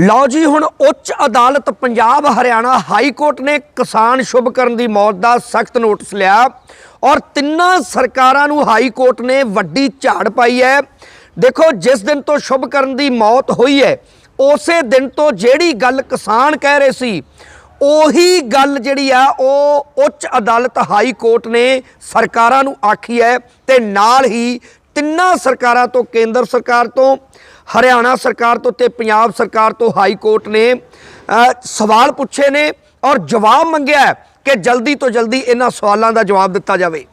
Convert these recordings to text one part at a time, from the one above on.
ਲਓ ਜੀ, ਹੁਣ ਉੱਚ ਅਦਾਲਤ ਪੰਜਾਬ, ਹਰਿਆਣਾ ਹਾਈ ਕੋਰਟ ਨੇ ਕਿਸਾਨ ਸ਼ੁਭ ਕਰਨ ਦੀ ਮੌਤ ਦਾ ਸਖਤ ਨੋਟਿਸ ਲਿਆ ਔਰ ਤਿੰਨਾਂ ਸਰਕਾਰਾਂ ਨੂੰ ਹਾਈ ਕੋਰਟ ਨੇ ਵੱਡੀ ਝਾੜ ਪਾਈ ਹੈ। ਦੇਖੋ, ਜਿਸ ਦਿਨ ਤੋਂ ਸ਼ੁਭ ਕਰਨ ਦੀ ਮੌਤ ਹੋਈ ਹੈ, ਉਸੇ ਦਿਨ ਤੋਂ ਜਿਹੜੀ ਗੱਲ ਕਿਸਾਨ ਕਹਿ ਰਹੇ ਸੀ, ਉਹੀ ਗੱਲ ਜਿਹੜੀ ਆ, ਉਹ ਉੱਚ ਅਦਾਲਤ ਹਾਈ ਕੋਰਟ ਨੇ ਸਰਕਾਰਾਂ ਨੂੰ ਆਖੀ ਹੈ ਤੇ ਨਾਲ ਹੀ ਤਿੰਨਾਂ ਸਰਕਾਰਾਂ ਤੋਂ, ਕੇਂਦਰ ਸਰਕਾਰ ਤੋਂ ਹਰਿਆਣਾ ਸਰਕਾਰ ਤੋਂ ਤੇ ਪੰਜਾਬ ਸਰਕਾਰ ਤੋਂ ਹਾਈ ਕੋਰਟ ਨੇ ਸਵਾਲ ਪੁੱਛੇ ਨੇ ਔਰ ਜਵਾਬ ਮੰਗਿਆ ਕਿ ਜਲਦੀ ਤੋਂ ਜਲਦੀ ਇਹਨਾਂ ਸਵਾਲਾਂ ਦਾ ਜਵਾਬ ਦਿੱਤਾ ਜਾਵੇ।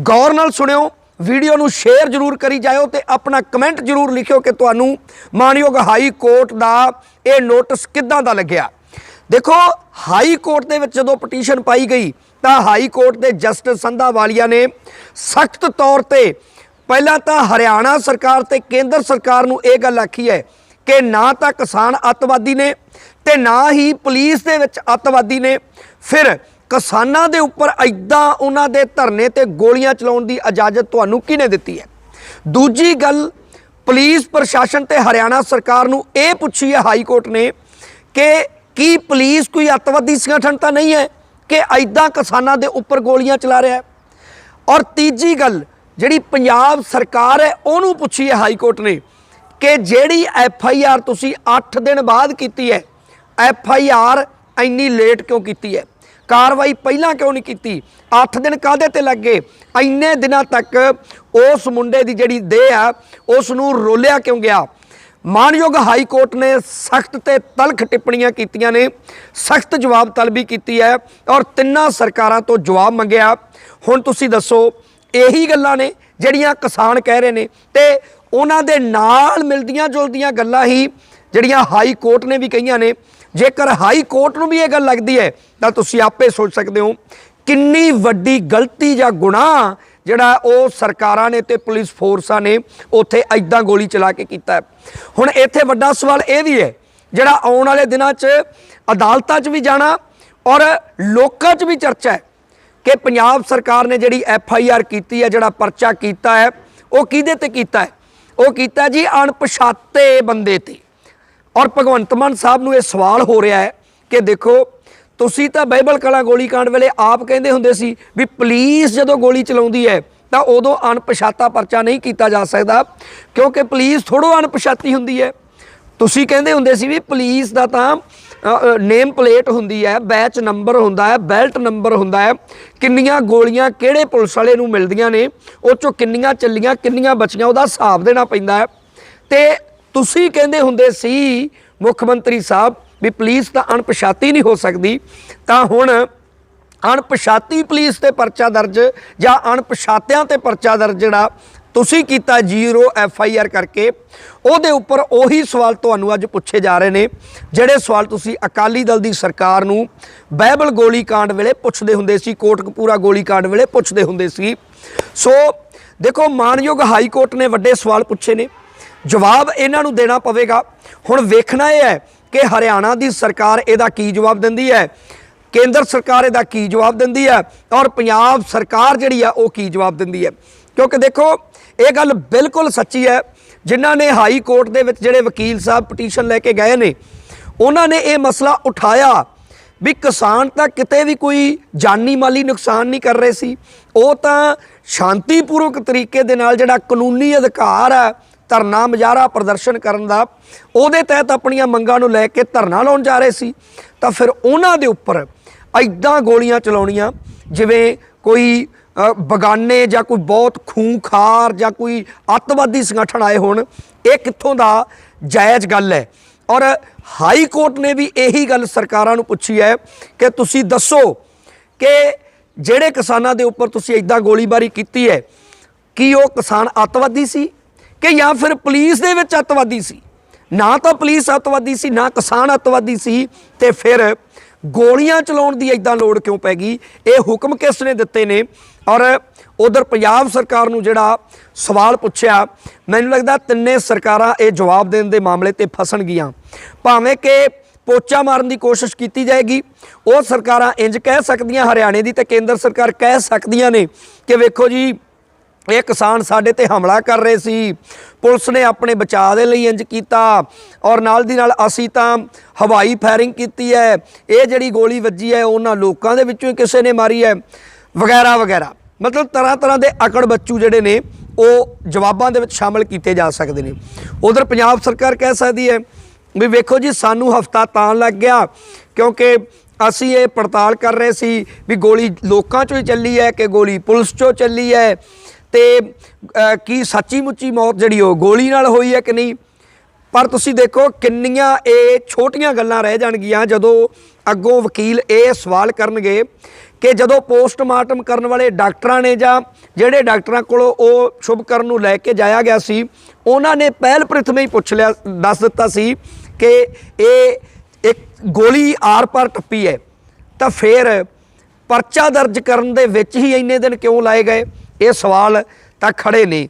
ਗੌਰ ਨਾਲ ਸੁਣਿਓ, ਵੀਡੀਓ ਨੂੰ ਸ਼ੇਅਰ ਜ਼ਰੂਰ ਕਰੀ ਜਾਇਓ ਤੇ ਆਪਣਾ ਕਮੈਂਟ ਜ਼ਰੂਰ ਲਿਖਿਓ ਕਿ ਤੁਹਾਨੂੰ ਮਾਨਯੋਗ ਹਾਈ ਕੋਰਟ ਦਾ ਇਹ ਨੋਟਿਸ ਕਿੱਦਾਂ ਦਾ ਲੱਗਿਆ। ਦੇਖੋ, ਹਾਈ ਕੋਰਟ ਦੇ ਵਿੱਚ ਜਦੋਂ ਪਟੀਸ਼ਨ ਪਾਈ ਗਈ ਤਾਂ ਹਾਈ ਕੋਰਟ ਦੇ ਜਸਟਿਸ ਸੰਧਾ ਵਾਲੀਆ ਨੇ ਸਖਤ ਤੌਰ ਤੇ ਪਹਿਲਾਂ ਤਾਂ ਹਰਿਆਣਾ ਸਰਕਾਰ ਤੇ ਕੇਂਦਰ ਸਰਕਾਰ ਨੂੰ ਇਹ ਗੱਲ ਆਖੀ ਹੈ ਕਿ ਨਾ ਤਾਂ ਕਿਸਾਨ ਅੱਤਵਾਦੀ ਨੇ ਤੇ ਨਾ ਹੀ ਪੁਲਿਸ ਦੇ ਵਿੱਚ ਅੱਤਵਾਦੀ ਨੇ। ਫਿਰ ਕਿਸਾਨਾਂ ਦੇ ਉੱਪਰ ਐਦਾਂ ਉਹਨਾਂ ਦੇ ਧਰਨੇ ਤੇ ਗੋਲੀਆਂ ਚਲਾਉਣ ਦੀ ਇਜਾਜ਼ਤ ਤੁਹਾਨੂੰ ਕਿਹਨੇ ਦਿੱਤੀ ਹੈ? ਦੂਜੀ ਗੱਲ, ਪੁਲਿਸ ਪ੍ਰਸ਼ਾਸਨ ਤੇ ਹਰਿਆਣਾ ਸਰਕਾਰ ਨੂੰ ਇਹ ਪੁੱਛੀ ਹੈ ਹਾਈ ਕੋਰਟ ਨੇ ਕਿ ਕੀ ਪੁਲਿਸ ਕੋਈ ਅੱਤਵਾਦੀ ਸੰਗਠਨ ਤਾਂ ਨਹੀਂ ਹੈ ਕਿ ਐਦਾਂ ਕਿਸਾਨਾਂ ਦੇ ਉੱਪਰ ਗੋਲੀਆਂ ਚਲਾ ਰਿਹਾ ਹੈ? ਔਰ ਤੀਜੀ ਗੱਲ ਜਿਹੜੀ ਪੰਜਾਬ ਸਰਕਾਰ ਹੈ, ਉਹਨੂੰ ਪੁੱਛੀ ਹੈ ਹਾਈ ਕੋਰਟ ਨੇ ਕਿ ਜਿਹੜੀ ਐਫ ਆਈ ਆਰ ਤੁਸੀਂ 8 ਦਿਨ ਬਾਅਦ ਕੀਤੀ ਹੈ, ਐਫ ਆਈ ਆਰ ਇੰਨੀ ਲੇਟ ਕਿਉਂ ਕੀਤੀ ਹੈ? ਕਾਰਵਾਈ ਪਹਿਲਾਂ ਕਿਉਂ ਨਹੀਂ ਕੀਤੀ? 8 ਦਿਨ ਕਾਦੇ ਤੇ ਲੱਗੇ ਇੰਨੇ ਦਿਨਾਂ ਤੱਕ ਉਸ ਮੁੰਡੇ ਦੀ ਜਿਹੜੀ ਦੇਹ ਆ ਉਸ ਨੂੰ ਰੋਲਿਆ ਕਿਉਂ ਗਿਆ? ਮਾਨਯੋਗ ਹਾਈ ਕੋਰਟ ਨੇ ਸਖਤ ਤੇ ਤਲਖ ਟਿੱਪਣੀਆਂ ਕੀਤੀਆਂ ਨੇ, ਸਖਤ ਜਵਾਬ ਤਲਬੀ ਕੀਤੀ ਹੈ ਔਰ ਤਿੰਨਾਂ ਸਰਕਾਰਾਂ ਤੋਂ ਜਵਾਬ ਮੰਗਿਆ। ਹੁਣ ਤੁਸੀਂ ਦੱਸੋ ਇਹੀ ਗੱਲਾਂ ਨੇ ਜਿਹੜੀਆਂ ਕਿਸਾਨ ਕਹਿ ਰਹੇ ਨੇ। ਤੇ ਉਹਨਾਂ ਦੇ ਨਾਲ ਮਿਲਦੀਆਂ ਜੁਲਦੀਆਂ ਗੱਲਾਂ ਹੀ ਜਿਹੜੀਆਂ ਹਾਈ ਕੋਰਟ ਨੇ ਵੀ ਕਹੀਆਂ ਨੇ। ਜੇਕਰ ਹਾਈ ਕੋਰਟ ਨੂੰ ਵੀ ਇਹ ਗੱਲ ਲੱਗਦੀ ਹੈ, ਤਾਂ ਤੁਸੀਂ ਆਪੇ ਸੋਚ ਸਕਦੇ ਹੋ ਕਿੰਨੀ ਵੱਡੀ ਗਲਤੀ ਜਾਂ ਗੁਨਾਹ ਜਿਹੜਾ ਉਹ ਸਰਕਾਰਾਂ ਨੇ ਤੇ ਪੁਲਿਸ ਫੋਰਸਾਂ ਨੇ ਉੱਥੇ ਐਦਾਂ ਗੋਲੀ ਚਲਾ ਕੇ ਕੀਤਾ ਹੁਣ ਇੱਥੇ ਵੱਡਾ ਸਵਾਲ ਇਹ ਵੀ ਹੈ, ਜਿਹੜਾ ਆਉਣ ਵਾਲੇ ਦਿਨਾਂ 'ਚ ਅਦਾਲਤਾਂ 'ਚ ਵੀ ਜਾਣਾ ਔਰ ਲੋਕਾਂ 'ਚ ਵੀ ਚਰਚਾ ਹੈ। ਕਿ ਪੰਜਾਬ ਸਰਕਾਰ ਨੇ ਜਿਹੜੀ ਐਫ ਆਈ ਆਰ ਕੀਤੀ ਹੈ, ਜਿਹੜਾ ਪਰਚਾ ਕੀਤਾ ਹੈ, ਉਹ ਕਿਹਦੇ ਤੇ ਕੀਤਾ ਹੈ? ਉਹ ਕੀਤਾ ਜੀ ਅਣਪਛਾਤੇ ਬੰਦੇ ਤੇ। ਔਰ ਭਗਵੰਤ ਮਾਨ ਸਾਹਿਬ ਨੂੰ ਇਹ ਸਵਾਲ ਹੋ ਰਿਹਾ ਹੈ ਕਿ ਦੇਖੋ, ਤੁਸੀਂ ਤਾਂ ਬਾਈਬਲ ਕਲਾ ਗੋਲੀ ਕਾਂਡ ਵੇਲੇ ਆਪ ਕਹਿੰਦੇ ਹੁੰਦੇ ਸੀ ਵੀ ਪੁਲਿਸ ਜਦੋਂ ਗੋਲੀ ਚਲਾਉਂਦੀ ਹੈ, ਤਾਂ ਉਦੋਂ ਅਣਪਛਾਤਾ ਪਰਚਾ ਨਹੀਂ ਕੀਤਾ ਜਾ ਸਕਦਾ, ਕਿਉਂਕਿ ਪੁਲਿਸ ਥੋੜੋ ਅਣਪਛਾਤੀ ਹੁੰਦੀ ਹੈ। ਤੁਸੀਂ ਕਹਿੰਦੇ ਹੁੰਦੇ ਸੀ ਵੀ ਪੁਲਿਸ ਦਾ ਤਾਂ ਨੇਮ ਪਲੇਟ ਹੁੰਦੀ ਹੈ ਬੈਚ ਨੰਬਰ ਹੁੰਦਾ ਹੈ ਬੈਲਟ ਨੰਬਰ ਹੁੰਦਾ ਹੈ। ਕਿੰਨੀਆਂ ਗੋਲੀਆਂ ਕਿਹੜੇ ਪੁਲਿਸ ਵਾਲੇ ਨੂੰ ਮਿਲਦੀਆਂ ਨੇ, ਉਹ ਚੋਂ ਕਿੰਨੀਆਂ ਚੱਲੀਆਂ, ਕਿੰਨੀਆਂ ਬਚੀਆਂ, ਉਹਦਾ ਹਿਸਾਬ ਦੇਣਾ ਪੈਂਦਾ ਹੈ। ਤੇ ਤੁਸੀਂ ਕਹਿੰਦੇ ਹੁੰਦੇ ਸੀ, ਮੁੱਖ ਮੰਤਰੀ ਸਾਹਿਬ, ਵੀ ਪੁਲਿਸ ਤਾਂ ਅਣਪਛਾਤੀ ਨਹੀਂ ਹੋ ਸਕਦੀ। ਤਾਂ ਹੁਣ ਅਣਪਛਾਤੀ ਪੁਲਿਸ ਤੇ ਪਰਚਾ ਦਰਜ ਜਾਂ ਅਣਪਛਾਤਿਆਂ ਤੇ ਪਰਚਾ ਦਰਜ ਜਿਹੜਾ ਤੁਸੀਂ ਕੀਤਾ ਜ਼ੀਰੋ ਐਫ ਆਈ ਆਰ ਕਰਕੇ। ਉਹਦੇ ਉੱਪਰ ਉਹੀ ਸਵਾਲ ਤੁਹਾਨੂੰ ਅੱਜ ਪੁੱਛੇ ਜਾ ਰਹੇ ਨੇ, ਜਿਹੜੇ ਸਵਾਲ ਤੁਸੀਂ ਅਕਾਲੀ ਦਲ ਦੀ ਸਰਕਾਰ ਨੂੰ ਬਾਈਬਲ ਗੋਲੀ ਕਾਂਡ ਵੇਲੇ ਪੁੱਛਦੇ ਹੁੰਦੇ ਸੀ, ਕੋਟਕਪੂਰਾ ਗੋਲੀ ਕਾਂਡ ਵੇਲੇ ਪੁੱਛਦੇ ਹੁੰਦੇ ਸੀ। ਸੋ ਦੇਖੋ, ਮਾਨਯੋਗ ਹਾਈ ਕੋਰਟ ਨੇ ਵੱਡੇ ਸਵਾਲ ਪੁੱਛੇ ਨੇ। ਜਵਾਬ ਇਹਨਾਂ ਨੂੰ ਦੇਣਾ ਪਵੇਗਾ। ਹੁਣ ਵੇਖਣਾ ਇਹ ਹੈ ਕਿ ਹਰਿਆਣਾ ਦੀ ਸਰਕਾਰ ਇਹਦਾ ਕੀ ਜਵਾਬ ਦਿੰਦੀ ਹੈ, ਕੇਂਦਰ ਸਰਕਾਰ ਇਹਦਾ ਕੀ ਜਵਾਬ ਦਿੰਦੀ ਹੈ ਔਰ ਪੰਜਾਬ ਸਰਕਾਰ ਜਿਹੜੀ ਆ ਉਹ ਕੀ ਜਵਾਬ ਦਿੰਦੀ ਹੈ। ਕਿਉਂਕਿ ਦੇਖੋ ਇਹ ਗੱਲ ਬਿਲਕੁਲ ਸੱਚੀ ਹੈ। ਜਿਨ੍ਹਾਂ ਨੇ ਹਾਈ ਕੋਰਟ ਦੇ ਵਿੱਚ ਜਿਹੜੇ ਵਕੀਲ ਸਾਹਿਬ ਪਟੀਸ਼ਨ ਲੈ ਕੇ ਗਏ ਨੇ, ਉਹਨਾਂ ਨੇ ਇਹ ਮਸਲਾ ਉਠਾਇਆ ਵੀ ਕਿਸਾਨ ਤਾਂ ਕਿਤੇ ਵੀ ਕੋਈ ਜਾਨੀ ਮਾਲੀ ਨੁਕਸਾਨ ਨਹੀਂ ਕਰ ਰਹੇ ਸੀ। ਉਹ ਤਾਂ ਸ਼ਾਂਤੀਪੂਰਵਕ ਤਰੀਕੇ ਦੇ ਨਾਲ ਜਿਹੜਾ ਕਾਨੂੰਨੀ ਅਧਿਕਾਰ ਹੈ, ਧਰਨਾ ਮੁਜ਼ਾਹਰਾ ਪ੍ਰਦਰਸ਼ਨ ਕਰਨ ਦਾ, ਉਹਦੇ ਤਹਿਤ ਆਪਣੀਆਂ ਮੰਗਾਂ ਨੂੰ ਲੈ ਕੇ ਧਰਨਾ ਲਾਉਣ ਜਾ ਰਹੇ ਸੀ। ਤਾਂ ਫਿਰ ਉਹਨਾਂ ਦੇ ਉੱਪਰ ਐਦਾਂ ਗੋਲੀਆਂ ਚਲਾਉਣੀਆਂ, ਜਿਵੇਂ ਕੋਈ ਬਗਾਨੇ ਜਾਂ ਕੋਈ ਬਹੁਤ ਖੂੰਖਾਰ ਜਾਂ ਕੋਈ ਅੱਤਵਾਦੀ ਸੰਗਠਨ ਆਏ ਹੋਣ, ਇਹ ਕਿੱਥੋਂ ਦਾ ਜਾਇਜ਼ ਗੱਲ ਹੈ? ਔਰ ਹਾਈ ਕੋਰਟ ਨੇ ਵੀ ਇਹੀ ਗੱਲ ਸਰਕਾਰਾਂ ਨੂੰ ਪੁੱਛੀ ਹੈ ਕਿ ਤੁਸੀਂ ਦੱਸੋ ਕਿ ਜਿਹੜੇ ਕਿਸਾਨਾਂ ਦੇ ਉੱਪਰ ਤੁਸੀਂ ਐਦਾਂ ਗੋਲੀਬਾਰੀ ਕੀਤੀ ਹੈ, ਕੀ ਉਹ ਕਿਸਾਨ ਅੱਤਵਾਦੀ ਸੀ ਕਿ ਜਾਂ ਫਿਰ ਪੁਲਿਸ ਦੇ ਵਿੱਚ ਅੱਤਵਾਦੀ ਸੀ? ਨਾ ਤਾਂ ਪੁਲਿਸ ਅੱਤਵਾਦੀ ਸੀ, ਨਾ ਕਿਸਾਨ ਅੱਤਵਾਦੀ ਸੀ ਤੇ ਫਿਰ ਗੋਲੀਆਂ ਚਲਾਉਣ ਦੀ ਇਦਾਂ ਲੋੜ ਕਿਉਂ ਪੈ ਗਈ? ਇਹ ਹੁਕਮ ਕਿਸ ਨੇ ਦਿੱਤੇ ਨੇ? ਔਰ ਉਧਰ ਪੰਜਾਬ ਸਰਕਾਰ ਨੂੰ ਜਿਹੜਾ ਸਵਾਲ ਪੁੱਛਿਆ, ਮੈਨੂੰ ਲੱਗਦਾ ਤਿੰਨੇ ਸਰਕਾਰਾਂ ਇਹ ਜਵਾਬ ਦੇਣ ਦੇ ਮਾਮਲੇ ਤੇ ਫਸਣਗੀਆਂ ਭਾਵੇਂ ਕਿ ਪੋਚਾ ਮਾਰਨ ਦੀ ਕੋਸ਼ਿਸ਼ ਕੀਤੀ ਜਾਏਗੀ, ਉਹ ਸਰਕਾਰਾਂ ਇੰਜ ਕਹਿ ਸਕਦੀਆਂ, ਹਰਿਆਣੇ ਦੀ ਤੇ ਕੇਂਦਰ ਸਰਕਾਰ ਕਹਿ ਸਕਦੀਆਂ ਨੇ ਕਿ ਵੇਖੋ ਜੀ ਇਹ ਕਿਸਾਨ ਸਾਡੇ ਤੇ ਹਮਲਾ ਕਰ ਰਹੇ ਸੀ। ਪੁਲਿਸ ਨੇ ਆਪਣੇ ਬਚਾਅ ਦੇ ਲਈ ਇੰਜ ਕੀਤਾ ਔਰ ਨਾਲ ਦੀ ਨਾਲ ਅਸੀਂ ਤਾਂ ਹਵਾਈ ਫਾਇਰਿੰਗ ਕੀਤੀ ਹੈ। ਇਹ ਜਿਹੜੀ ਗੋਲੀ ਵੱਜੀ ਹੈ, ਉਹਨਾਂ ਲੋਕਾਂ ਦੇ ਵਿੱਚੋਂ ਹੀ ਕਿਸੇ ਨੇ ਮਾਰੀ ਹੈ। ਵਗੈਰਾ ਵਗੈਰਾ। ਮਤਲਬ ਤਰ੍ਹਾਂ ਤਰ੍ਹਾਂ ਦੇ ਅਕੜ ਬੱਚੂ ਜਿਹੜੇ ਨੇ, ਉਹ ਜਵਾਬਾਂ ਦੇ ਵਿੱਚ ਸ਼ਾਮਲ ਕੀਤੇ ਜਾ ਸਕਦੇ ਨੇ। ਉਧਰ ਪੰਜਾਬ ਸਰਕਾਰ ਕਹਿ ਸਕਦੀ ਹੈ ਵੀ ਵੇਖੋ ਜੀ, ਸਾਨੂੰ ਹਫਤਾ ਤਾਂ ਲੱਗ ਗਿਆ ਕਿਉਂਕਿ ਅਸੀਂ ਇਹ ਪੜਤਾਲ ਕਰ ਰਹੇ ਸੀ ਵੀ ਗੋਲੀ ਲੋਕਾਂ ਚੋਂ ਹੀ ਚੱਲੀ ਹੈ ਕਿ ਗੋਲੀ ਪੁਲਿਸ ਚੋਂ ਚੱਲੀ ਹੈ। ਤੇ ਕੀ ਸੱਚੀ ਮੁੱਚੀ ਮੌਤ ਜਿਹੜੀ ਉਹ ਗੋਲੀ ਨਾਲ ਹੋਈ ਹੈ ਕਿ ਨਹੀਂ? ਪਰ ਤੁਸੀਂ ਦੇਖੋ ਕਿੰਨੀਆਂ ਇਹ ਛੋਟੀਆਂ ਗੱਲਾਂ ਰਹਿ ਜਾਣਗੀਆਂ ਜਦੋਂ ਅੱਗੋਂ ਵਕੀਲ ਇਹ ਸਵਾਲ ਕਰਨਗੇ ਕਿ ਜਦੋਂ ਪੋਸਟਮਾਰਟਮ ਕਰਨ ਵਾਲੇ ਡਾਕਟਰਾਂ ਨੇ ਜਾਂ ਜਿਹੜੇ ਡਾਕਟਰਾਂ ਕੋਲੋਂ ਉਹ ਸ਼ੁਭਕਰਨ ਨੂੰ ਲੈ ਕੇ ਜਾਇਆ ਗਿਆ ਸੀ, ਉਹਨਾਂ ਨੇ ਪਹਿਲ ਪ੍ਰਥਮੇ ਹੀ ਪੁੱਛ ਲਿਆ, ਦੱਸ ਦਿੱਤਾ ਸੀ ਕਿ ਇਹ ਇੱਕ ਗੋਲੀ ਆਰ-ਪਾਰ ਟੱਪੀ ਹੈ, ਤਾਂ ਫਿਰ ਪਰਚਾ ਦਰਜ ਕਰਨ ਦੇ ਵਿੱਚ ਹੀ ਇੰਨੇ ਦਿਨ ਕਿਉਂ ਲਾਏ ਗਏ? ਇਹ ਸਵਾਲ ਤਾਂ ਖੜੇ ਨੇ।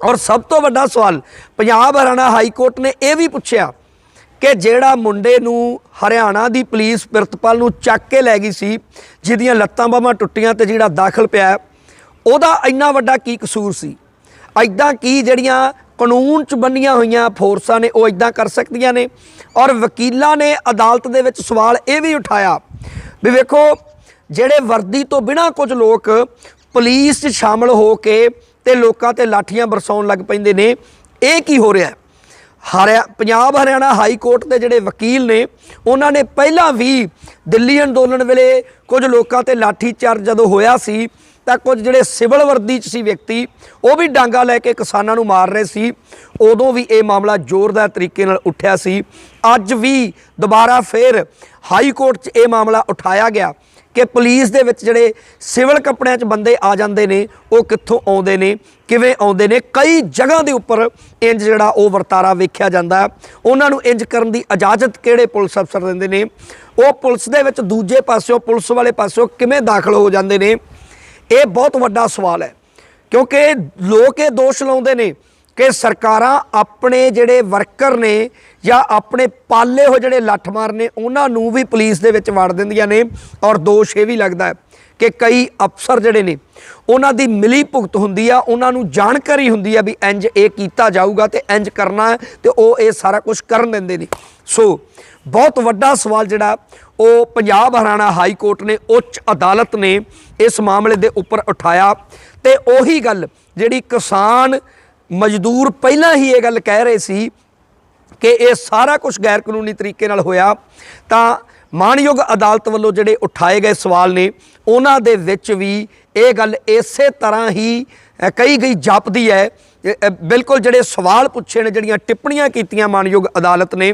ਔਰ ਸਭ ਤੋਂ ਵੱਡਾ ਸਵਾਲ, ਪੰਜਾਬ ਹਰਿਆਣਾ ਹਾਈ ਕੋਰਟ ਨੇ ਇਹ ਵੀ ਪੁੱਛਿਆ ਕਿ ਜਿਹੜਾ ਮੁੰਡੇ ਨੂੰ ਹਰਿਆਣਾ ਦੀ ਪੁਲਿਸ ਪ੍ਰਿਤਪਾਲ ਨੂੰ ਚੱਕ ਕੇ ਲੈ ਗਈ ਸੀ, ਜਿਹਦੀਆਂ ਲੱਤਾਂ ਬਾਹਾਂ ਟੁੱਟੀਆਂ ਤੇ ਜਿਹੜਾ ਦਾਖਲ ਪਿਆ, ਉਹਦਾ ਇੰਨਾ ਵੱਡਾ ਕੀ ਕਸੂਰ ਸੀ? ਐਦਾਂ ਕੀ ਜਿਹੜੀਆਂ ਕਾਨੂੰਨ ਚ ਬੰਨੀਆਂ ਹੋਈਆਂ ਫੋਰਸਾਂ ਨੇ, ਉਹ ਐਦਾਂ ਕਰ ਸਕਦੀਆਂ ਨੇ? ਔਰ ਵਕੀਲਾਂ ਨੇ ਅਦਾਲਤ ਦੇ ਵਿੱਚ ਸਵਾਲ ਇਹ ਵੀ ਉਠਾਇਆ ਵੀ ਵੇਖੋ, ਜਿਹੜੇ ਵਰਦੀ ਤੋਂ ਬਿਨਾਂ ਕੁਝ ਲੋਕ ਪੁਲਿਸ 'ਚ ਸ਼ਾਮਲ ਹੋ ਕੇ ਤੇ ਲੋਕਾਂ ਤੇ ਲਾਠੀਆਂ ਬਰਸਾਉਣ ਲੱਗ ਪੈਂਦੇ ਨੇ। ਇਹ ਕੀ ਹੋ ਰਿਹਾ ਹੈ? ਹਰਿਆ, ਪੰਜਾਬ ਹਰਿਆਣਾ ਹਾਈ ਕੋਰਟ ਦੇ ਜਿਹੜੇ ਵਕੀਲ ਨੇ, ਉਹਨਾਂ ਨੇ ਪਹਿਲਾਂ ਵੀ ਦਿੱਲੀ ਅੰਦੋਲਨ ਵੇਲੇ ਕੁਝ ਲੋਕਾਂ ਤੇ ਲਾਠੀ ਚਾਰਜ ਜਦੋਂ ਹੋਇਆ ਸੀ, ਤਾਂ ਕੁਝ ਜਿਹੜੇ ਸਿਵਲ ਵਰਦੀ 'ਚ ਸੀ ਵਿਅਕਤੀ, ਉਹ ਵੀ ਡਾਂਗਾ ਲੈ ਕੇ ਕਿਸਾਨਾਂ ਨੂੰ ਮਾਰ ਰਹੇ ਸੀ। ਉਦੋਂ ਵੀ ਇਹ ਮਾਮਲਾ ਜ਼ੋਰਦਾਰ ਤਰੀਕੇ ਨਾਲ ਉੱਠਿਆ ਸੀ। ਅੱਜ ਵੀ ਦੁਬਾਰਾ ਫੇਰ ਹਾਈ ਕੋਰਟ 'ਚ ਇਹ ਮਾਮਲਾ ਉਠਾਇਆ ਗਿਆ। ਕਿ ਪੁਲਿਸ ਦੇ ਵਿੱਚ ਜਿਹੜੇ ਸਿਵਲ ਕੱਪੜਿਆਂ 'ਚ ਬੰਦੇ ਆ ਜਾਂਦੇ ਨੇ, ਉਹ ਕਿੱਥੋਂ ਆਉਂਦੇ ਨੇ, ਕਿਵੇਂ ਆਉਂਦੇ ਨੇ, ਕਈ ਜਗ੍ਹਾ ਦੇ ਉੱਪਰ ਇੰਜ ਜਿਹੜਾ ਉਹ ਵਰਤਾਰਾ ਵੇਖਿਆ ਜਾਂਦਾ। ਉਹਨਾਂ ਨੂੰ ਇੰਜ ਕਰਨ ਦੀ ਇਜਾਜ਼ਤ ਕਿਹੜੇ ਪੁਲਿਸ ਅਫਸਰ ਦਿੰਦੇ ਨੇ? ਉਹ ਪੁਲਿਸ ਦੇ ਵਿੱਚ ਦੂਜੇ ਪਾਸਿਓਂ, ਪੁਲਿਸ ਵਾਲੇ ਪਾਸਿਓਂ ਕਿਵੇਂ ਦਾਖਲ ਹੋ ਜਾਂਦੇ ਨੇ? ਇਹ ਬਹੁਤ ਵੱਡਾ ਸਵਾਲ ਹੈ। ਕਿਉਂਕਿ ਲੋਕ ਇਹ ਦੋਸ਼ ਲਾਉਂਦੇ ਨੇ ਕਿ ਸਰਕਾਰਾਂ ਆਪਣੇ ਜਿਹੜੇ ਵਰਕਰ ਨੇ ਜਾਂ ਆਪਣੇ ਪਾਲੇ ਹੋ ਜਿਹੜੇ ਲੱਠਮਾਰ ਨੇ, ਉਹਨਾਂ ਨੂੰ ਵੀ ਪੁਲਿਸ ਦੇ ਵਿੱਚ ਵੜ ਦਿੰਦੀਆਂ ਨੇ। ਔਰ ਦੋਸ਼ ਇਹ ਵੀ ਲੱਗਦਾ ਹੈ ਕਿ ਕਈ ਅਫਸਰ ਜਿਹੜੇ ਨੇ, ਉਹਨਾਂ ਦੀ ਮਿਲੀ ਭੁਗਤ ਹੁੰਦੀ ਆ, ਉਹਨਾਂ ਨੂੰ ਜਾਣਕਾਰੀ ਹੁੰਦੀ ਆ ਵੀ ਇੰਜ ਇਹ ਕੀਤਾ ਜਾਊਗਾ ਤੇ ਇੰਜ ਕਰਨਾ ਹੈ ਤੇ ਉਹ ਇਹ ਸਾਰਾ ਕੁਝ ਕਰਨ ਦਿੰਦੇ ਨੇ। ਸੋ, ਬਹੁਤ ਵੱਡਾ ਸਵਾਲ ਜਿਹੜਾ, ਉਹ ਪੰਜਾਬ ਹਰਿਆਣਾ ਹਾਈ ਕੋਰਟ ਨੇ ਉੱਚ ਅਦਾਲਤ ਨੇ ਇਸ ਮਾਮਲੇ ਦੇ ਉੱਪਰ ਉਠਾਇਆ। ਤੇ ਉਹੀ ਗੱਲ ਜਿਹੜੀ ਕਿਸਾਨ ਮਜ਼ਦੂਰ ਪਹਿਲਾਂ ਹੀ ਇਹ ਗੱਲ ਕਹਿ ਰਹੇ ਸੀ ਕਿ ਇਹ ਸਾਰਾ ਕੁਝ ਗੈਰ ਕਾਨੂੰਨੀ ਤਰੀਕੇ ਨਾਲ ਹੋਇਆ ਤਾਂ ਮਾਣਯੋਗ ਅਦਾਲਤ ਵੱਲੋਂ ਜਿਹੜੇ ਉਠਾਏ ਗਏ ਸਵਾਲ ਨੇ ਉਹਨਾਂ ਦੇ ਵਿੱਚ ਵੀ ਇਹ ਗੱਲ ਇਸੇ ਤਰ੍ਹਾਂ ਹੀ ਅ, ਕਹੀ ਗਈ ਜਾਪਦੀ ਹੈ। ਬਿਲਕੁਲ ਜਿਹੜੇ ਸਵਾਲ ਪੁੱਛੇ ਨੇ ਜਿਹੜੀਆਂ ਟਿੱਪਣੀਆਂ ਕੀਤੀਆਂ ਮਾਣਯੋਗ ਅਦਾਲਤ ਨੇ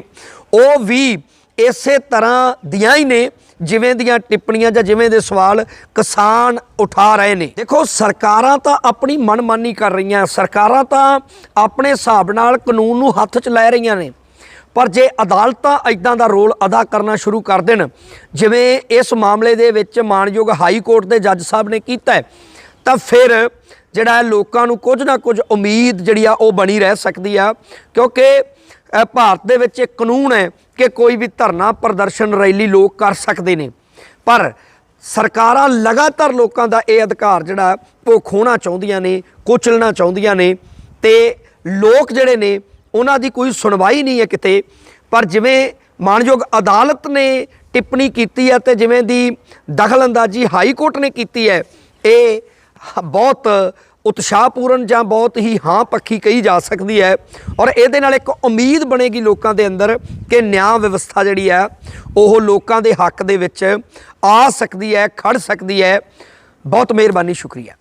ਉਹ ਵੀ ਇਸੇ ਤਰ੍ਹਾਂ ਦੀਆਂ ਹੀ ਨੇ। ਜਿਵੇਂ ਦੀਆਂ ਟਿੱਪਣੀਆਂ ਜਾਂ ਜਿਵੇਂ ਦੇ ਸਵਾਲ ਕਿਸਾਨ ਉਠਾ ਰਹੇ ਨੇ। ਦੇਖੋ, ਸਰਕਾਰਾਂ ਤਾਂ ਆਪਣੀ ਮਨਮਾਨੀ ਕਰ ਰਹੀਆਂ, ਸਰਕਾਰਾਂ ਤਾਂ ਆਪਣੇ ਹਿਸਾਬ ਨਾਲ ਕਾਨੂੰਨ ਨੂੰ ਹੱਥ 'ਚ ਲੈ ਰਹੀਆਂ ਨੇ। ਪਰ ਜੇ ਅਦਾਲਤਾਂ ਇਦਾਂ ਦਾ ਰੋਲ ਅਦਾ ਕਰਨਾ ਸ਼ੁਰੂ ਕਰ ਦੇਣ, ਜਿਵੇਂ ਇਸ ਮਾਮਲੇ ਦੇ ਵਿੱਚ ਮਾਨਯੋਗ ਹਾਈ ਕੋਰਟ ਦੇ ਜੱਜ ਸਾਹਿਬ ਨੇ ਕੀਤਾ ਤਾਂ ਫਿਰ ਜਿਹੜਾ ਲੋਕਾਂ ਨੂੰ ਕੁਝ ਨਾ ਕੁਝ ਉਮੀਦ ਜਿਹੜੀ ਆ ਉਹ ਬਣੀ ਰਹਿ ਸਕਦੀ ਆ, ਕਿਉਂਕਿ ਭਾਰਤ ਦੇ ਵਿੱਚ ਇੱਕ ਕਾਨੂੰਨ ਹੈ ਕਿ ਕੋਈ ਵੀ ਧਰਨਾ ਪ੍ਰਦਰਸ਼ਨ ਰੈਲੀ ਲੋਕ ਕਰ ਸਕਦੇ ਨੇ। ਪਰ ਸਰਕਾਰਾਂ ਲਗਾਤਾਰ ਲੋਕਾਂ ਦਾ ਇਹ ਅਧਿਕਾਰ ਜਿਹੜਾ ਉਹ ਖੋਣਾ ਚਾਹੁੰਦੀਆਂ ਨੇ, ਕੁਚਲਣਾ ਚਾਹੁੰਦੀਆਂ ਨੇ ਤੇ ਲੋਕ ਜਿਹੜੇ ਨੇ, ਉਹਨਾਂ ਦੀ ਕੋਈ ਸੁਣਵਾਈ ਨਹੀਂ ਹੈ ਕਿਤੇ। ਪਰ ਜਿਵੇਂ ਮਾਨਯੋਗ ਅਦਾਲਤ ਨੇ ਟਿੱਪਣੀ ਕੀਤੀ ਹੈ ਤੇ ਜਿਵੇਂ ਦੀ ਦਖਲਅੰਦਾਜ਼ੀ ਹਾਈ ਕੋਰਟ ਨੇ ਕੀਤੀ ਹੈ, ਇਹ ਬਹੁਤ ਉਤਸ਼ਾਹਪੂਰਨ ਜਾਂ ਬਹੁਤ ਹੀ ਹਾਂ ਪੱਖੀ ਕਹੀ ਜਾ ਸਕਦੀ ਹੈ। ਔਰ ਇਹਦੇ ਨਾਲ ਇੱਕ ਉਮੀਦ ਬਣੇਗੀ ਲੋਕਾਂ ਦੇ ਅੰਦਰ ਕਿ ਨਿਆਂ ਵਿਵਸਥਾ ਜਿਹੜੀ ਹੈ, ਉਹ ਲੋਕਾਂ ਦੇ ਹੱਕ ਦੇ ਵਿੱਚ ਆ ਸਕਦੀ ਹੈ, ਖੜ ਸਕਦੀ ਹੈ। ਬਹੁਤ ਮਿਹਰਬਾਨੀ, ਸ਼ੁਕਰੀਆ।